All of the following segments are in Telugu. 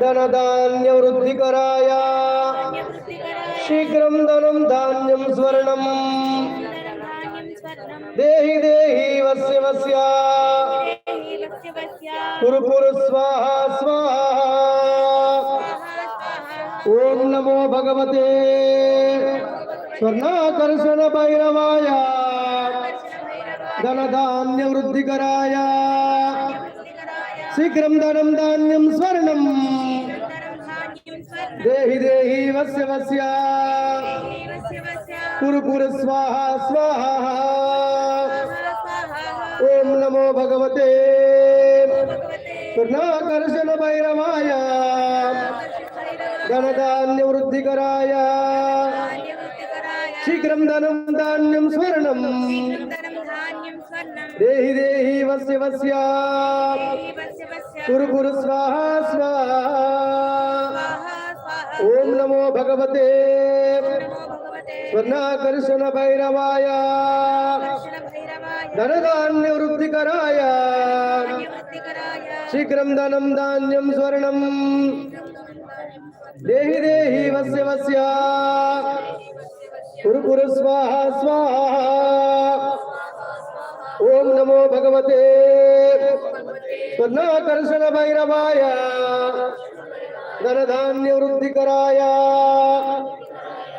ధనధాన్య వృద్ధికరాయ శీఘ్రం ధనం ధాన్యం స్వర్ణం దేహి దేహి వస్య వస్య కురు కురు స్వాహ స్వాహ ఓం నమో భగవతే స్వర్ణాకర్షణ భైరవాయ ధనధాన్య వృద్ధికరాయ శీఘ్రం ధనం ధాన్యం స్వర్ణం దేహి దేహి వస్య వస్య కురు కురు స్వాహ స్వాహ ఓం నమో భగవతే స్వర్ణాకర్షణ భైరవాయ ధనధాన్య వృద్ధికరాయ శీఘ్రం ధనం ధాన్యం స్వర్ణం దేహి దేహి వస్య వస్య. కురు కురు స్వాహ స్వాహ. ఓం నమో భగవతే. స్వర్ణాకర్షణ భైరవాయ. ధనధాన్య వృద్ధికరాయ శీఘ్రం ధనం ధాన్యం స్వర్ణం. దేహి దేహి వస్య వస్య. కురు కురు స్వాహ స్వాహ. ఓం నమో భగవతే. స్వర్ణాకర్షణ భైరవాయ. ధనధాన్య వృద్ధికరాయ.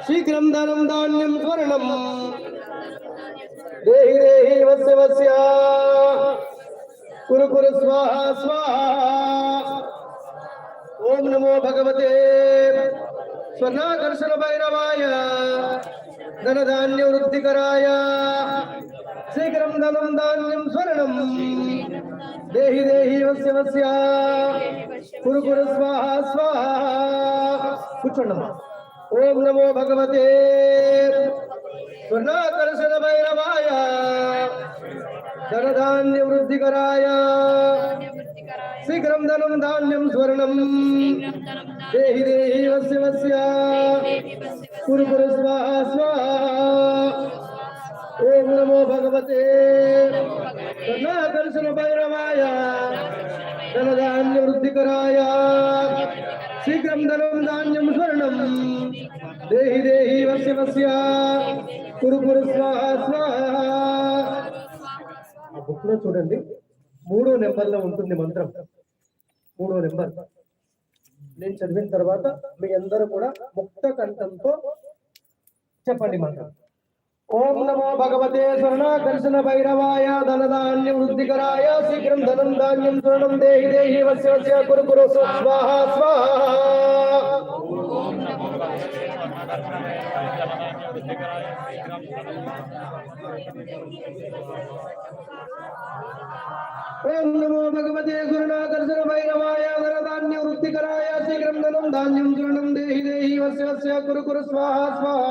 శీఘ్రం ధనం ధాన్యం స్వర్ణం దేహి దేహి వస్య వస్య. కురు కురు స్వాహ స్వాహ. ఓం నమో భగవతే. స్వర్ణాకర్షణ భైరవాయ. ధనధాన్య వృద్ధికరాయ. శీఘ్రం ధనం ధాన్యం స్వర్ణం. దేహి దేహి వస్య వస్య. కురు కురు స్వాహ స్వాహ. కూర్చోండమ్మా. ఓం నమో భగవతే. స్వర్ణాకర్షణ భైరవాయ. ధనధాన్య వృద్ధికరాయ. శీఘ్రం ధనం ధాన్యం స్వర్ణం. దేహి దేహి వస్య వస్య. కురు కురు స్వాహ స్వాహ. ఓం నమో భగవతే. కరుణాకర్షణ భైరవాయ. ధనధాన్య వృద్ధికరాయ శీఘ్రం ధనం ధాన్యం స్వర్ణం. దేహి దేహి వస్య వస్య. కురు కురు స్వాహ స్వాహ. బుక్లో చూడండి. మూడో నెంబర్లో ఉంటుంది మంత్రం. మూడో నెంబర్. నేను చదివిన తర్వాత మీ అందరూ కూడా ముక్త కంఠంతో చెప్పండి మంత్రం. ఓం నమో భగవతే స్వర్ణాకర్షణ భైరవాయ ధనధాన్య వృద్ధికరాయ శీఘ్రం ధనం ధాన్యం స్వర్ణం దేహి దేహి వస్య వస్య కురు కురు స్వాహ స్వాహ. ఓం నమో భగవతే స్వర్ణాకర్షణ భైరవాయ ధనధాన్య వృద్ధికరాయ శీఘ్రం ధనం ధాన్యం స్వర్ణం దేహి దేహి వస్య వస్య కురు కురు స్వాహ స్వాహ.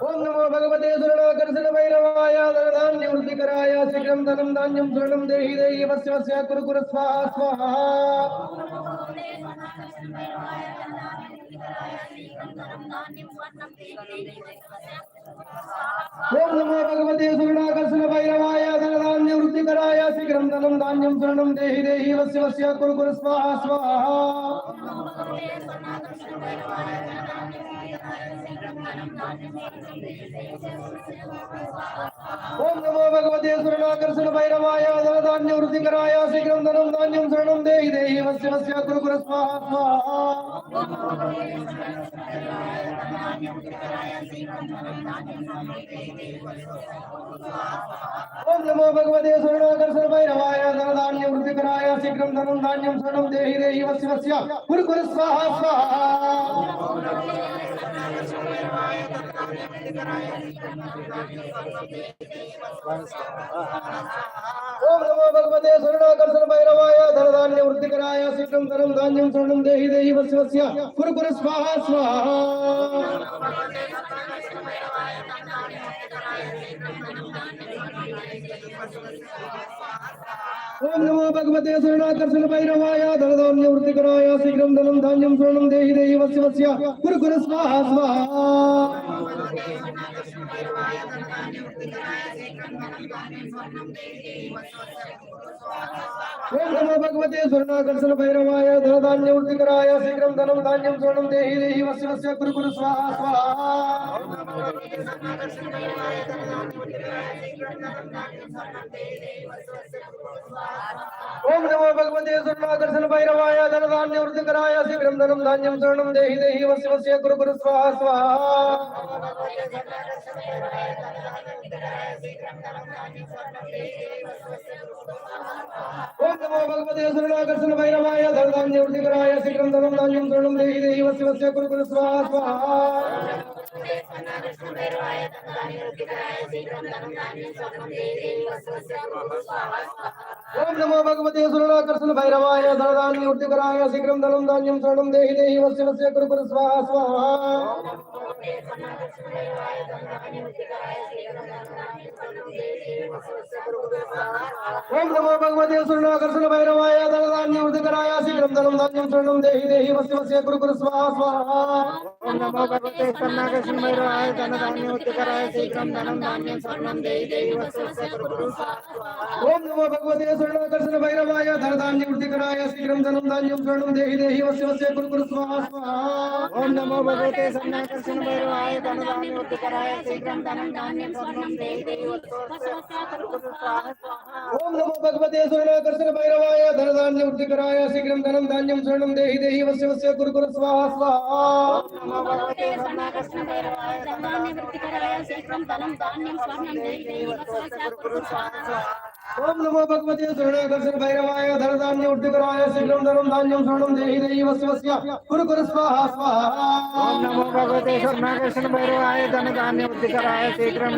ఓం నమో భగవతే సురణాకర్షణ భైరవాయ ధనధాన్య వృద్ధికరాయ శీఘ్రం ధనం ధాన్యం స్వర్ణం దేహి దేహి వస్య వస్య కురు కురు స్వాహ స్వాహ. ఓం నమో ధనం ధాన్యం స్వర్ణం దేహి దేహి వస్య వస్య కురు కురు స్వాహ స్వాహ ఓం నమో భగవతే సురణాకర్షణ భైరవాయ ధనధాన్య వృద్ధికరాయ శీఘ్రం ధనం ధాన్యం స్వర్ణం దేహి దేహి వస్య వస్య కురు కురు స్వాహ స్వాహ ఓం నమో భగవతే స్వర్ణాకర్షణ భైరవాయ ధనధాన్య వృద్ధికరాయ శీఘ్రం ధనం ధాన్యం స్వర్ణం దేహి దేహి వస్య వస్య. కురు కురు స్వాహ స్వాహ. ఓం నమో భగవతే స్వర్ణాకర్షణ భైరవాయ ధనధాన్య వృద్ధికరాయ శీఘ్రం ధాన్యం స్వర్ణం దేహి దేహి వస్య కురు కురు కురు స్వాహ స్వాహ. ఓం నమో భగవతే శరణాకర్షణ భైరవాయ ధనధాన్య వృత్తికరాయ శీఘ్రం ధనం ధాన్యం స్వర్ణం దేహి దేహి వస్య వస్య. గురు గురు స్వాహ స్వాహ. ఓం నమో భగవతే స్వర్ణాకర్షణ భైరవాయ ధనధాన్య వృత్తికరాయ శీఘ్రం ధనం ధాన్యం స్వర్ణం దేహి దేహి వస్య వస్య. గురు గురు స్వాహ స్వాహ. ఓం నమో భగవతే స్వర్ణాకర్షణ భైరవాయ ధనధాన్య వృద్ధికరాయ శీఘ్రం ధనం ధాన్యం శరణం దేహి దేహి వస్య వస్య గురు గురు స్వాహ స్వాహ. ఓం నమో భగవతే స్వర్ణాకర్షణ భైరవాయ ధనధాన్య వృద్ధికరాయ శీఘ్రం ధనం ధాన్యం శరణం దేహి దేహి వస్య వస్య గురు గురు స్వాహ స్వాహ. ఓం నమో భగవతే సురాకర్షణ భైరవాయ ధనధాన్య వృత్తికరాయ శీఘ్రం ధనం ధాన్యం స్వర్ణం దేహి దేహి వస్య వస్య గురు గురు స్వాహ స్వాహ. ఓం నమో భగవతే సురాకర్షణ భైరవాయ ధనధాన్య వృత్తికరాయ శీఘ్రం ధనం ధాన్యం స్వర్ణం దేహి దేహి వస్య వస్య గురు గురు స్వాహ స్వాహ. ఓం నమో భగవతే స్వర్ణాకర్షణ భైరవాయ ధన ధాన్య ఉత్తికరాయ శీఘ్రం ధనం ధాన్యం స్వర్ణం దేవి దేవి వస్తు గురు ఓం నమో భగవతే స్వర్ణాకర్షణ భైరవాయ ధనధాన్య వృత్తికరాయ శీఘ్రం ధనం ధాన్యం స్వర్ణం దేహి దేహి వస్య వస్య గురు స్వాహ స్వాహ. ఓం నమో భగవతే స్వర్ణాకర్షణ భైరవాయ ధన ధాన్య ఉత్తికరాయ శీఘ్రం ధనం ధాన్యం స్వర్ణం దేవి దేవి వస్తు గురు స్వాహ ఓం నమో భగవతే స్వర్ణాకర్షణ భైరవాయ ధనధాన్య వృత్తికరాయ శీఘ్రం ధనం ధాన్యం స్వర్ణం దేహి దేహి వస్య వస్య గురు స్వాహ స్వాహ. నమో భగవతే స్వర్ణాకర్షణ భైరవాయ ధన ధాన్య ఉత్తికరాయ శీఘ్రం ధనం ధాన్యం స్వర్ణం దేవి దేవి వస్తు గురు స్వాహ. ఓం నమో భగవతే స్వర్ణాకర్షణ భైరవాయ ధనధాన్య వృత్తికరాయ శీఘ్రం ధనం ధాన్యం స్వర్ణం దేహి దేహి వస్య వస్య గురు గురు స్వాహ స్వాహ ఓం నమో భగవతే స్వర్ణాకర్షణ భైరవాయ ధన ధాన్య ఉత్తికరాయ శీఘ్రం